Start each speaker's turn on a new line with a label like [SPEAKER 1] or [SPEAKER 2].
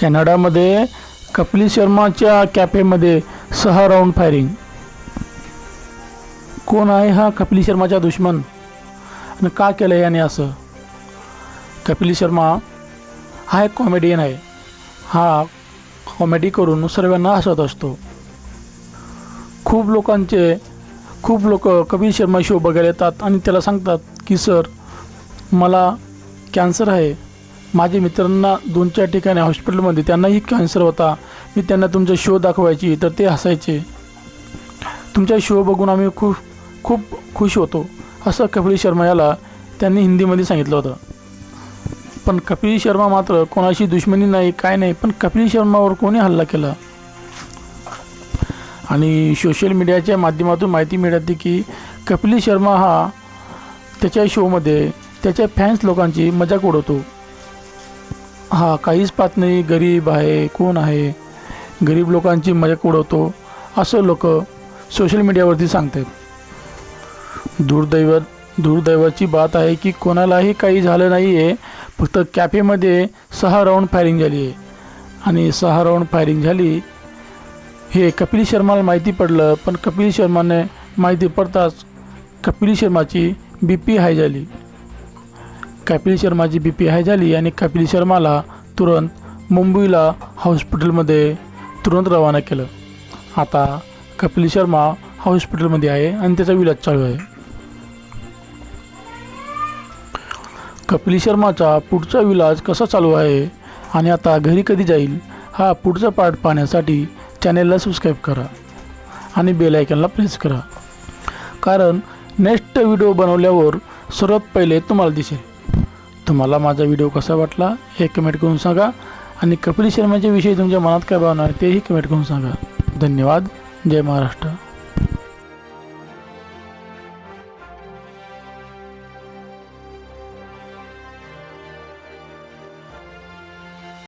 [SPEAKER 1] कॅनडामध्ये कपिल शर्माच्या कॅफेमध्ये सहा राऊंड फायरिंग कोण आहे हा कपिल शर्माचा दुश्मन? आणि का केलं याने असं? कपिल शर्मा हा एक कॉमेडियन आहे. हा कॉमेडी करून सर्वांना हसत असतो. खूप लोकांचे खूप लोक कपिल शर्मा शो बघायला येतात आणि त्याला सांगतात की सर मला कॅन्सर आहे. माझ्या मित्रांना दोन चार ठिकाणी हॉस्पिटलमध्ये त्यांनाही कॅन्सर होता. मी त्यांना तुमचा शो दाखवायची तर ते हसायचे. तुमचा शो बघून आम्ही खूप खूप खुश होतो. असं कपिल शर्मा याला त्यांनी हिंदीमध्ये सांगितलं होतं. पण कपिल शर्मा मात्र कोणाशी दुश्मनी नाही काय नाही पण कपिल शर्मावर कोणी हल्ला केला? आणि सोशल मीडियाच्या माध्यमातून माहिती मिळते की कपिल शर्मा हा त्याच्या शोमध्ये त्याच्या फॅन्स लोकांची मजाक उडवतो. हा काहीच पाहत नाही. गरीब आहे कोण आहे? गरीब लोकांची मजाक उडवतो असं लोक सोशल मीडियावरती सांगतात. दुर्दैव दुर्दैवाची बात आहे की कोणालाही काही झालं नाही आहे फक्त कॅफेमध्ये सहा राऊंड फायरिंग झाली आहे. आणि सहा राऊंड फायरिंग झाली हे कपिल शर्माला माहिती पडलं पण कपिल शर्माने माहिती पडताच कपिल शर्माची बी पी हाय झाली. कपिल शर्माची बी पी हाय झाली आणि कपिल शर्माला तुरंत मुंबईला हॉस्पिटलमध्ये तुरंत रवाना केलं. आता कपिल शर्मा हॉस्पिटलमध्ये आहे आणि त्याचा इलाज चालू आहे. कपिल शर्माचा पुढचा इलाज कसा चालू आहे आणि आता घरी कधी जाईल हा पुढचा पार्ट पाहण्यासाठी चॅनेलला सबस्क्राईब करा आणि बेल आयकनला प्रेस करा. कारण नेक्स्ट व्हिडिओ बनवल्यावर सर्वात पहिले तुम्हाला दिसेल. तुम्हाला माझा व्हिडिओ कसा वाटला हे कमेंट करून सांगा. आणि कपिल शर्माच्या विषयी तुमच्या मनात काय भावना आहे तेही कमेंट करून सांगा. धन्यवाद. जय महाराष्ट्र.